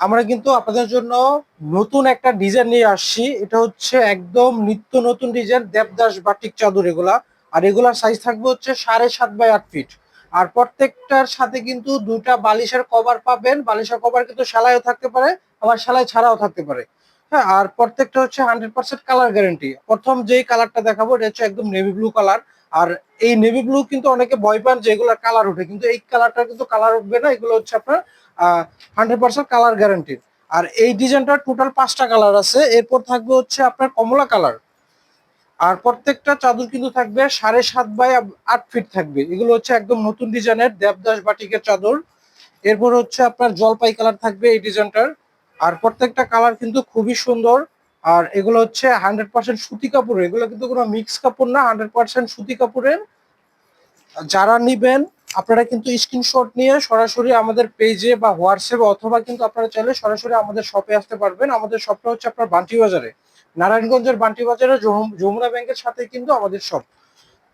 আমরা কিন্তু আপনাদের জন্য নতুন একটা ডিজাইন নিয়ে আসছি। এটা হচ্ছে একদম নিত্য নতুন ডিজাইন দেবদাস বাটিক চাদর এগুলা। আর এগুলার সাইজ থাকবে হচ্ছে সাড়ে সাত বাই আট ফিট আর প্রত্যেকটার সাথে কিন্তু দুটা বালিশের কভার পাবেন। বালিশের কভার কিন্তু সেলাইও থাকতে পারে, আবার সেলাই ছাড়াও থাকতে পারে। হ্যাঁ আর প্রত্যেকটা হচ্ছে হান্ড্রেড পার্সেন্ট কালার গ্যারেন্টি প্রথম যেই কালারটা দেখাবো, এটা হচ্ছে একদম নেভি ব্লু কালার আর এই নেভি ব্লু কিন্তু অনেকে ভয় পান যে এগুলো কালার উঠে কিন্তু এই কালারটা কিন্তু কালার উঠবে না, এগুলো হচ্ছে আপনার হান্ড্রেড পার্সেন্ট কালার গ্যারান্টিড আর এই ডিজাইনটার টোটাল পাঁচটা কালার আছে, এরপর থাকবে হচ্ছে আপনার কমলা কালার আর প্রত্যেকটা চাদর কিন্তু থাকবে সাড়ে সাত বাই আট ফিট থাকবে। এগুলো হচ্ছে একদম নতুন ডিজাইনের দেবদাস বাটিকের চাদর। এরপর হচ্ছে আপনার জলপাই কালার থাকবে এই ডিজাইনটার আর প্রত্যেকটা কালার কিন্তু খুবই সুন্দর। আর এগুলো হচ্ছে হান্ড্রেড পার্সেন্ট সুতি কাপড়ের, এগুলো কিন্তু কোনো মিক্স কাপড় না হান্ড্রেড পার্সেন্ট সুতি কাপড়ের। যারা নিবেন, আপনারা কিন্তু স্ক্রিনশট নিয়ে সরাসরি আমাদের পেজে বা হোয়াটসঅ্যাপে অথবা কিন্তু আপনারা চাইলে সরাসরি আমাদের শপে আসতে পারবেন। আমাদের শপটা হচ্ছে আপনার বান্টি বাজারে নারায়ণগঞ্জের বান্টি বাজারে যমু- যমুনা ব্যাংকের সাথে কিন্তু আমাদের শপ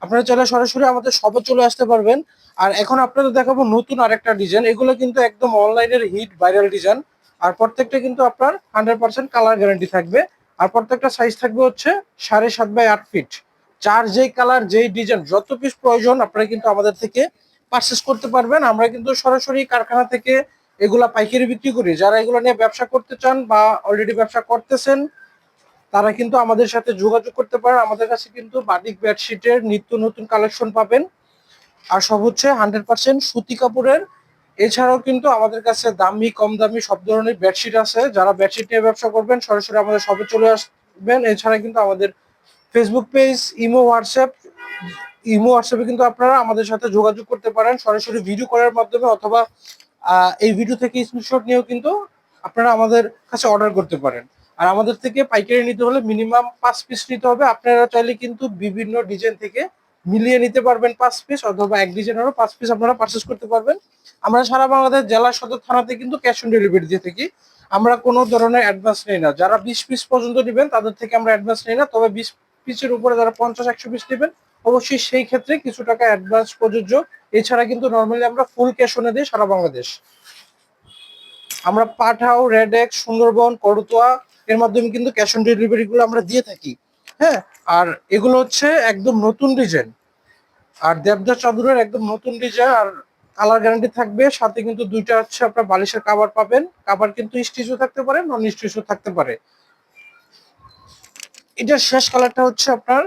আপনারা চাইলে সরাসরি আমাদের শপে চলে আসতে পারবেন। আর এখন আপনাদের দেখাবো নতুন আরেকটা ডিজাইন এগুলো কিন্তু একদম অনলাইনের হিট ভাইরাল ডিজাইন আর প্রত্যেকটা কিন্তু আপনার হান্ড্রেড পার্সেন্ট কালার গ্যারান্টি থাকবে। আর প্রত্যেকটা সাইজ থাকবে হচ্ছে সাড়ে সাত বাই আট ফিট চার যেই কালার যেই ডিজাইন যত পিস প্রয়োজন, আপনারা কিন্তু আমাদের থেকে পারচেস করতে পারবেন। আমরা কিন্তু সরাসরি কারখানা থেকে এগুলা পাইকারি বিক্রি করি। যারা এগুলো নিয়ে ব্যবসা করতে চান বা অলরেডি ব্যবসা করতেছেন, তারা কিন্তু আমাদের সাথে যোগাযোগ করতে পারেন। আমাদের কাছে কিন্তু বাটিক বেডশিটের নিত্য নতুন কালেকশন পাবেন। আর সব হচ্ছে হান্ড্রেড পার্সেন্ট সুতি কাপড়ের এছাড়াও কিন্তু আমাদের কাছে দামি, কম দামি সব ধরনের বেডশিট আছে। যারা বেডশিট নিয়ে ব্যবসা করবেন, সরাসরি আমাদের শপে চলে আসবেন। এছাড়া কিন্তু আমাদের Facebook page imo WhatsApp imo হোয়াটসঅ্যাপে কিন্তু আপনারা আমাদের সাথে যোগাযোগ করতে পারেন। সরাসরি ভিডিও করার মাধ্যমে অথবা এই ভিডিও থেকে স্ক্রিনশট নিয়েও কিন্তু আপনারা আমাদের কাছে অর্ডার করতে পারেন। আর আমাদের থেকে পাইকারি নিতে হলে মিনিমাম পাঁচ পিস নিতে হবে। আপনারা চাইলে কিন্তু বিভিন্ন ডিজাইন থেকে মিলিয়ে নিতে পারবেন পাঁচ পিস অথবা এক ডিজাইনেরও পাঁচ পিস আপনারা পারচেস করতে পারবেন। আমরা সারা বাংলাদেশ জেলা সদর থানাতে কিন্তু ক্যাশ অন ডেলিভারি দিয়ে থাকি। আমরা কোনো ধরনের অ্যাডভান্স নেই না। যারা বিশ পিস পর্যন্ত নেবেন, তাদের থেকে আমরা অ্যাডভান্স নেই না। তবে বিশ পিসের উপরে যারা পঞ্চাশ, একশো পিস নেবেন, অবশ্যই সেই ক্ষেত্রে কিছু টাকা অ্যাডভান্স প্রযোজ্য। এছাড়া কিন্তু নর্মালি আমরা ফুল ক্যাশ অনে দিই সারা বাংলাদেশ। আমরা পাঠাও রেডেক্স সুন্দরবন, করতোয়া, এর মাধ্যমে কিন্তু ক্যাশ অন ডেলিভারিগুলো আমরা দিয়ে থাকি। হ্যাঁ? আর এগুলো হচ্ছে একদম নতুন ডিজাইন আর দেবদাস চাদরের একদম নতুন ডিজাইন আর কালার গ্যারান্টি থাকবে। সাথে কিন্তু দুইটা হচ্ছে আপনার বালিশের কাভার পাবেন। কাবার কিন্তু স্টিচও থাকতে পারে নন স্টিচও থাকতে পারে। এটার শেষ কালারটা হচ্ছে আপনার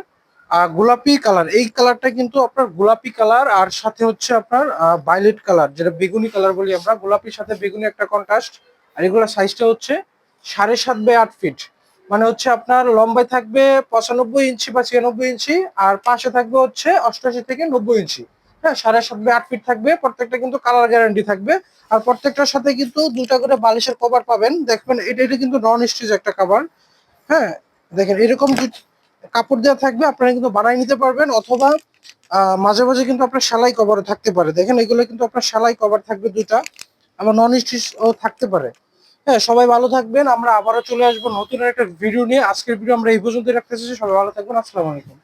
গোলাপি কালার এই কালারটা কিন্তু আপনার গোলাপি কালার আর সাথে হচ্ছে আপনার ভায়োলেট কালার যেটা বেগুনি কালার বলি আমরা। গোলাপির সাথে বেগুনি একটা কন্ট্রাস্ট আর এগুলোর সাইজটা হচ্ছে সাড়ে সাত বাই আট ফিট মানে হচ্ছে আপনার লম্বায় থাকবে পঁচানব্বই ইঞ্চি বা ছিয়ানব্বই ইঞ্চি, আর পাশে থাকবে হচ্ছে অষ্টআশি থেকে নব্বই ইঞ্চি। হ্যাঁ সাড়ে সাত বাই আট ফিট থাকবে, প্রত্যেকটা কিন্তু কালার গ্যারান্টি থাকবে। আর প্রত্যেকটার সাথে কিন্তু দুটা করে বালিশের কভার পাবেন। দেখবেন, এটা এটা কিন্তু নন স্টিচ একটা কভার হ্যাঁ দেখেন, এরকম কাপড় দেওয়া থাকবে, আপনারা কিন্তু বানাই নিতে পারবেন, অথবা মাঝে মাঝে কিন্তু আপনার সেলাই কভারও থাকতে পারে। দেখেন, এগুলো কিন্তু আপনার সেলাই কভার থাকবে দুটা আবার নন স্টিচও থাকতে পারে। হ্যাঁ সবাই ভালো থাকবেন। আমরা আবারও চলে আসব নতুন একটা ভিডিও নিয়ে। আজকের ভিডিও আমরা এই পর্যন্ত রাখতেছি সবাই ভালো থাকবেন। আসসালামু আলাইকুম।